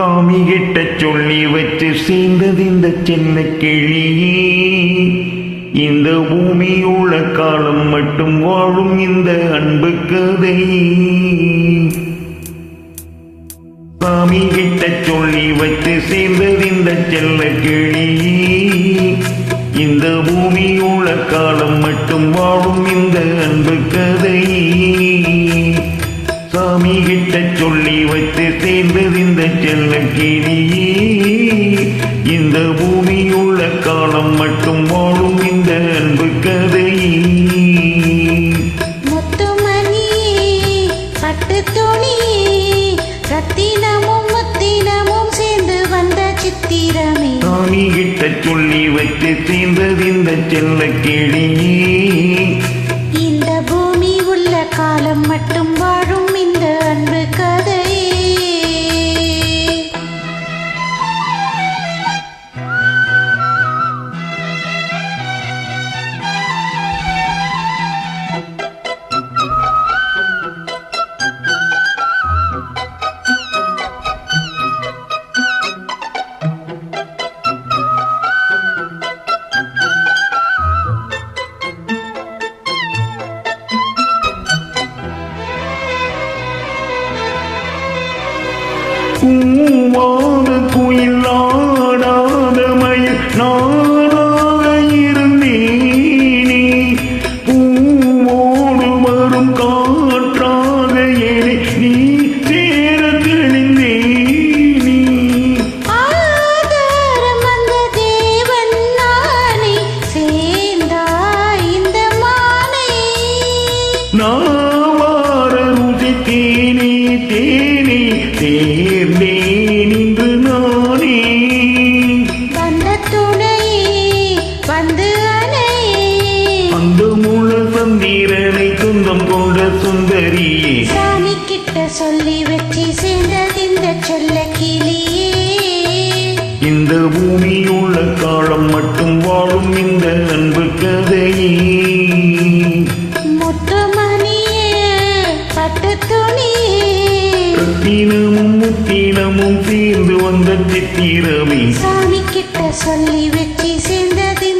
சாமி கிட்ட சொல்லி வச்சு சேர்ந்தது இந்த சின்ன கிளியே இந்த பூமியுள்ள காலம் மட்டும் வாழும் இந்த அன்பு கதை. சாமி கிட்ட சொல்லி வச்சு சேர்ந்தது இந்த செல்ல கிளியே இந்த பூமியுள்ள காலம் மட்டும் வாழும் இந்த அன்பு கதை. சாமி கிட்ட சொல்லி வச்சு சேர்ந்தது இந்த செல்ல கிளியே இந்த பூமியுள்ள காலம் மட்டும் வாழும் இந்த அன்பு கதை. முத்துமணியே பட்டு துணியே ரத்தினமும் முத்தினமும் சேர்ந்து வந்த சித்திரமே. சாமி கிட்ட சொல்லி வச்சு சேர்ந்தது இந்த செல்ல கிளியே இந்த பூமி உள்ள காலம் மட்டும் பூவான குயில் ஆடாத மயில் நானாக இருந்தேனே. பூவோடு வரும் காற்றாக ஏறி நீ சேர தெளிந்தேனே. தேவன் நானே இந்த மானை. ருசி தேனே தேனே. சுந்தரியே. சாமி கிட்ட சொல்லி வச்சு சேர்ந்தது இந்த சொல்ல கிளியே. இந்த பூமியுள்ள காலம் மட்டும் வாழும் இந்த அன்பு கதையே. ரத்தினமும் முத்தினமும் சேர்ந்து வந்த சித்திரமே. சாமி கிட்ட சொல்லி வச்சு சேர்ந்தது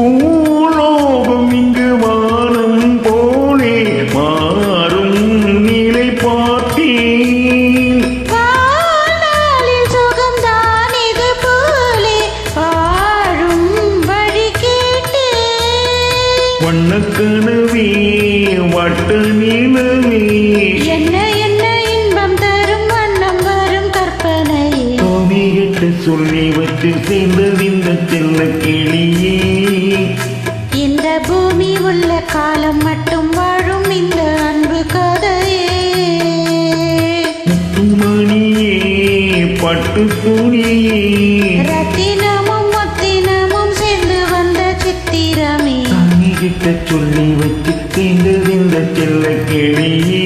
பூலோகம் இங்கு வானம் போலே மாறும் நிலை பார்த்தேன் வண்ணக்கனவே வட்ட நிலவே என்ன என்ன இன்பம் தரும் வண்ணம் வரும் கற்பனையே. சுவாமிகிட்ட சொல்லி வச்சு சேர்ந்தது இந்த செல்ல கிளியே. காலம் மட்டும் வாழும் இந்த அன்பு கதையே. மணியே பட்டு துணியே ரத்தினமும் முத்தினமும் சேர்ந்து வந்த சித்திரமே. கிட்ட சொல்லி வச்சு தீண்டு இந்த செல்ல கிளியே.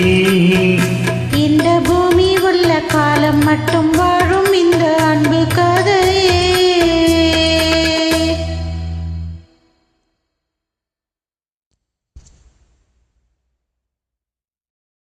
இந்த பூமி உள்ள காலம் மட்டும்